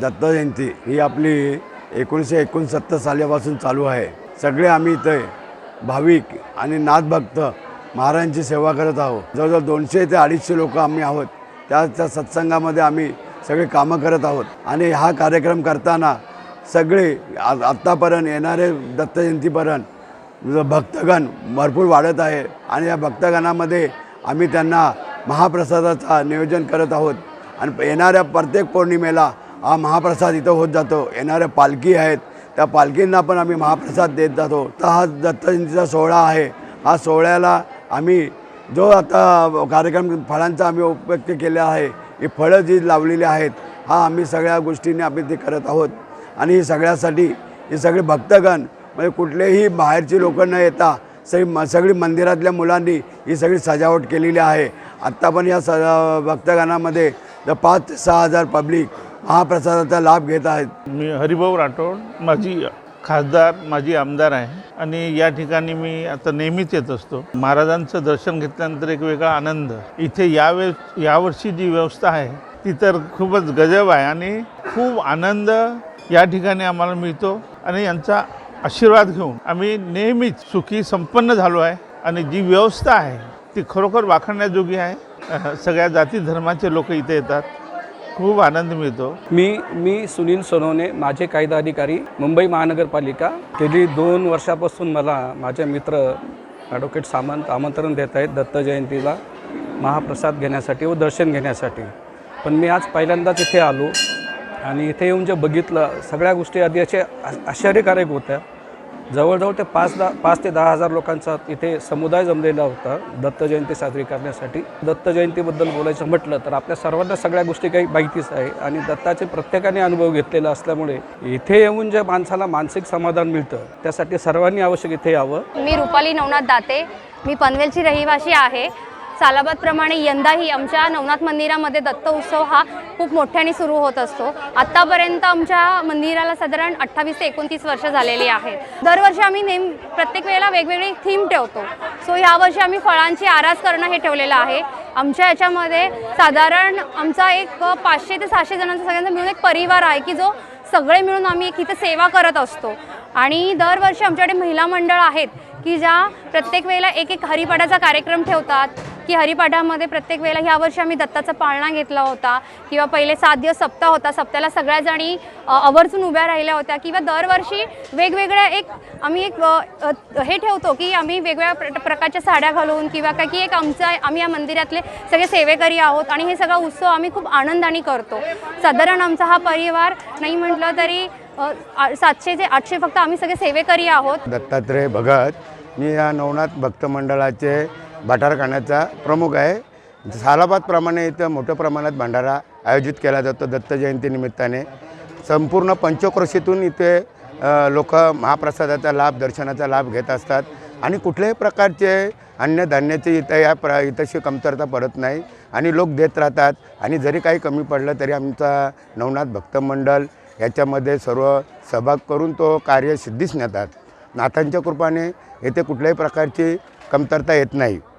दत्त जयंती ही आपली एकोणीसशे एकोणसत्तर सालापासून चालू आहे. सगळे आम्ही इथे भाविक आणि नाथभक्त महाराजांची सेवा करत आहोत. जवळजवळ दोनशे ते अडीचशे लोक आम्ही आहोत. त्या त्या सत्संगामध्ये आम्ही सगळे कामं करत आहोत. आणि हा कार्यक्रम करताना सगळे आ आत्तापर्यंत येणारे दत्त जयंतीपर्यंत भक्तगण भरपूर वाढत आहे आणि या भक्तगणामध्ये आम्ही त्यांना महाप्रसादाचा नियोजन करत आहोत. आणि येणाऱ्या प्रत्येक पौर्णिमेला हा महाप्रसाद इथं होत जातो. येणाऱ्या पालखी आहेत. त्या पालखींना पण आम्ही महाप्रसाद देत जातो. तर हा दत्तजयंतीचा सोहळा आहे. हा सोहळ्याला आम्ही जो आता कार्यक्रम फळांचा आम्ही उपयुक्त केला आहे ही फळं जी लावलेली आहेत हा आम्ही सगळ्या गोष्टीने आम्ही ते करत आहोत. आणि ही सगळ्यासाठी ही सगळे भक्तगण म्हणजे कुठलेही बाहेरची लोक न येता सगळी म सगळी मंदिरातल्या मुलांनी ही सगळी सजावट केलेली आहे. आत्ता पण या स भक्तगणामध्ये ज पाच ते सहा हजार पब्लिक हा प्रसादाचा लाभ घेत आहेत. मी हरिभाऊ राठोड माझी खासदार माझी आमदार आहे आणि या ठिकाणी मी आता नेहमीच येत असतो. महाराजांचं दर्शन घेतल्यानंतर एक वेगळा आनंद. इथे यावे यावर्षी जी व्यवस्था आहे ती तर खूपच गजब आहे आणि खूप आनंद या ठिकाणी आम्हाला मिळतो आणि यांचा आशीर्वाद घेऊन आम्ही नेहमीच सुखी संपन्न झालो आहे आणि जी व्यवस्था आहे ती खरोखर वाखाणण्याजोगी आहे. सगळ्या जाती धर्माचे लोक इथे येतात. खूप आनंद मिळतो. मी मी सुनील सोनवणे माझे कायदा अधिकारी मुंबई महानगरपालिका. गेली दोन वर्षापासून मला माझे मित्र ॲडव्होकेट सामंत आमंत्रण देत आहेत दत्त जयंतीला महाप्रसाद घेण्यासाठी व दर्शन घेण्यासाठी. पण मी आज पहिल्यांदाच इथे आलो आणि इथे येऊन जे बघितलं सगळ्या गोष्टी आधी असे आश्चर्यकारक होत्या. जवळजवळ ते पाच दहा पाच ते दहा हजार लोकांचा इथे समुदाय जमलेला होता दत्त जयंती साजरी करण्यासाठी. दत्त जयंतीबद्दल बोलायचं म्हटलं तर आपल्या सर्वांना सगळ्या गोष्टी काही माहितीच आहे आणि दत्ताचे प्रत्येकाने अनुभव घेतलेला असल्यामुळे इथे येऊन ज्या माणसाला मानसिक समाधान मिळतं त्यासाठी सर्वांनी आवश्यक इथे यावं. मी रुपाली नवनाथ दाते. मी पनवेलची रहिवासी आहे. सालाबादप्रमाणे यंदाही आमच्या नवनाथ मंदिरामध्ये दत्त उत्सव हा खूप मोठ्याने सुरू होत असतो. आत्तापर्यंत आमच्या मंदिराला साधारण अठ्ठावीस ते एकोणतीस वर्ष झालेली आहेत दरवर्षी आम्ही नेम प्रत्येक वेळेला वेगवेगळी थीम ठेवतो. सो यावर्षी आम्ही फळांची आरास करणं हे ठेवलेलं आहे. आमच्या याच्यामध्ये साधारण आमचा एक पाचशे ते सहाशे जणांचा सगळ्यांचा मिळून एक परिवार आहे की जो सगळे मिळून आम्ही एक इथे सेवा करत असतो. आणि दरवर्षी आमच्याकडे महिला मंडळ आहेत की ज्या प्रत्येक वेळेला एक एक हरिपाठाचा कार्यक्रम ठेवतात. की हरिपाठामध्ये प्रत्येक वेळेला ह्या वर्षी आम्ही दत्ताचा पाळणा घेतला होता किंवा पहिले सात दिवस सप्ताह होता. सप्त्याला सगळ्या जणी आवर्जून उभ्या राहिल्या होत्या. किंवा दरवर्षी वेगवेगळ्या एक आम्ही एक हे ठेवतो की आम्ही वेगवेगळ्या प्र प्रकारच्या साड्या घालून किंवा काय की एक आमचा आम्ही या मंदिरातले सगळे सेवेकरी आहोत आणि हे सगळा उत्सव आम्ही खूप आनंदाने करतो. साधारण आमचा हा परिवार नाही म्हटलं तरी सातशे ते आठशे फक्त आम्ही सगळे सेवेकरी आहोत. दत्तात्रय भगत मी या नवनाथ भक्त मंडळाचे भटारखान्याचा प्रमुख आहे. सालाबादप्रमाणे इथं मोठ्या प्रमाणात भंडारा आयोजित केला जातो दत्त निमित्ताने. संपूर्ण पंचक्रोशीतून इथे लोक महाप्रसादाचा लाभ दर्शनाचा लाभ घेत असतात. आणि कुठल्याही प्रकारचे अन्नधान्याचे इथं या प्र इथंशी कमतरता पडत नाही. आणि लोक देत राहतात. आणि जरी काही कमी पडलं तरी आमचा नवनाथ भक्त मंडळ याच्यामध्ये सर्व सहभाग करून तो कार्य सिद्धीच नेतात. नाथांच्या कृपाने येथे कुठल्याही प्रकारची कमतरता येत नाही.